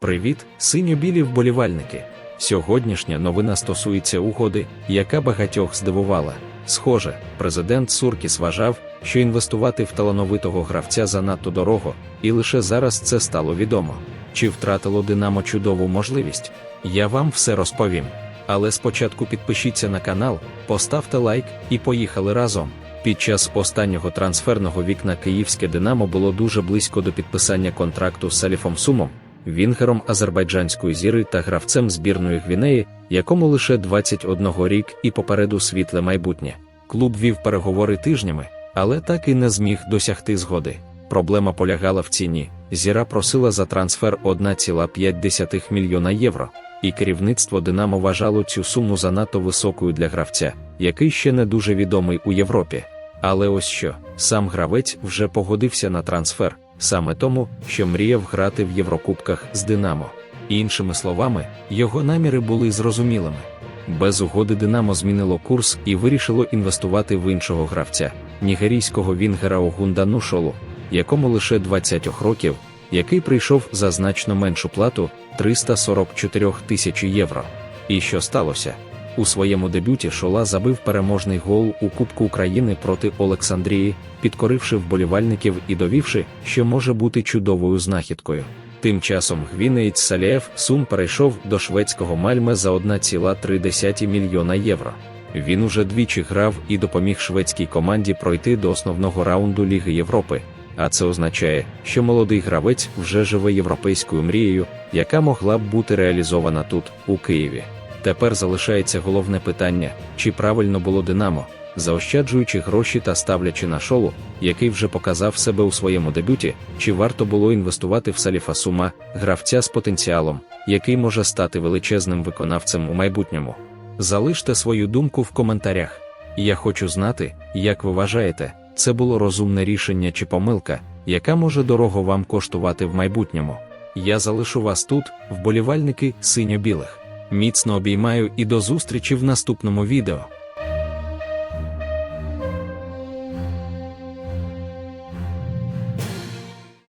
Привіт, синьо-білі вболівальники! Сьогоднішня новина стосується угоди, яка багатьох здивувала. Схоже, президент Суркіс вважав, що інвестувати в талановитого гравця занадто дорого, і лише зараз це стало відомо. Чи втратило Динамо чудову можливість? Я вам все розповім. Але спочатку підпишіться на канал, поставте лайк і поїхали разом. Під час останнього трансферного вікна київське Динамо було дуже близько до підписання контракту з Саліфом Сумом, вінгером азербайджанської зіри та гравцем збірної Гвінеї, якому лише 21 рік і попереду світле майбутнє. Клуб вів переговори тижнями, але так і не зміг досягти згоди. Проблема полягала в ціні. Зіра просила за трансфер 1,5 мільйона євро, і керівництво Динамо вважало цю суму занадто високою для гравця, який ще не дуже відомий у Європі. Але ось що, сам гравець вже погодився на трансфер, саме тому, що мріяв грати в Єврокубках з Динамо. Іншими словами, його наміри були зрозумілими. Без угоди Динамо змінило курс і вирішило інвестувати в іншого гравця, нігерійського вінгера Огунда Нушолу, якому лише 20 років, який прийшов за значно меншу плату 344 тисячі євро. І що сталося? У своєму дебюті Шола забив переможний гол у Кубку України проти Олександрії, підкоривши вболівальників і довівши, що може бути чудовою знахідкою. Тим часом гвінеєць Салієв Сум перейшов до шведського Мальме за 1,3 мільйона євро. Він уже двічі грав і допоміг шведській команді пройти до основного раунду Ліги Європи. А це означає, що молодий гравець вже живе європейською мрією, яка могла б бути реалізована тут, у Києві. Тепер залишається головне питання: чи правильно було Динамо, заощаджуючи гроші та ставлячи на шолу, який вже показав себе у своєму дебюті, чи варто було інвестувати в Саліфа Сума, гравця з потенціалом, який може стати величезним виконавцем у майбутньому. Залиште свою думку в коментарях. Я хочу знати, як ви вважаєте, це було розумне рішення чи помилка, яка може дорого вам коштувати в майбутньому. Я залишу вас тут, вболівальники синьо-білих. Міцно обіймаю і до зустрічі в наступному відео.